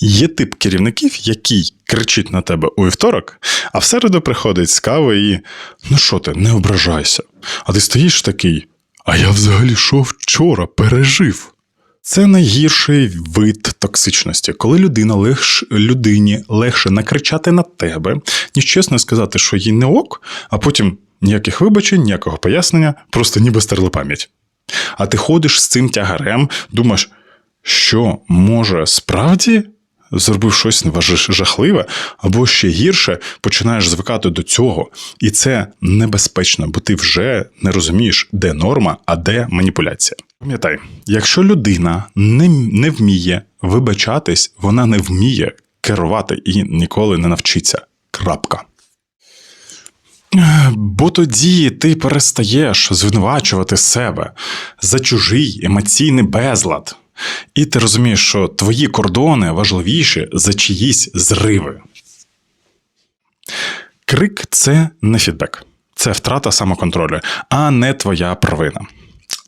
Є тип керівників, який кричить на тебе у вівторок, а в середу приходить з кави і ну що ти, не ображайся. А ти стоїш такий, а я взагалі що вчора пережив. Це найгірший вид токсичності, коли людина легш, людині легше накричати на тебе, ніж чесно сказати, що їй не ок, а потім ніяких вибачень, ніякого пояснення, просто ніби стерли пам'ять. А ти ходиш з цим тягарем, думаєш, що може справді зробив щось жахливе, або ще гірше, починаєш звикати до цього. І це небезпечно, бо ти вже не розумієш, де норма, а де маніпуляція. Пам'ятай, якщо людина не, не вміє вибачатись, вона не вміє керувати і ніколи не навчиться. Крапка. Бо тоді ти перестаєш звинувачувати себе за чужий емоційний безлад. І ти розумієш, що твої кордони важливіші за чиїсь зриви. Крик це не фідбек, це втрата самоконтролю, а не твоя провина.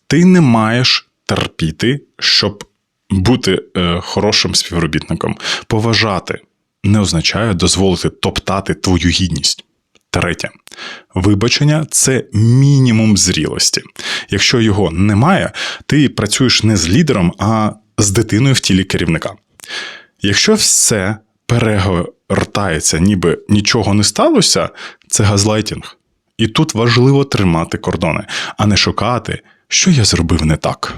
Ти не маєш терпіти, щоб бути е, хорошим співробітником. Поважати не означає дозволити топтати твою гідність. Третє. Вибачення це мінімум зрілості. Якщо його немає, ти працюєш не з лідером, а з дитиною в тілі керівника. Якщо все перегортається, ніби нічого не сталося, це газлайтінг. І тут важливо тримати кордони, а не шукати, що я зробив не так.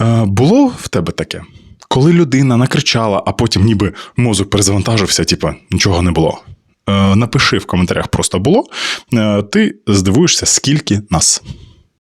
Е, було в тебе таке? Коли людина накричала, а потім ніби мозок перезавантажився, типу, нічого не було. Е, Напиши в коментарях просто було. Е, Ти здивуєшся, скільки нас.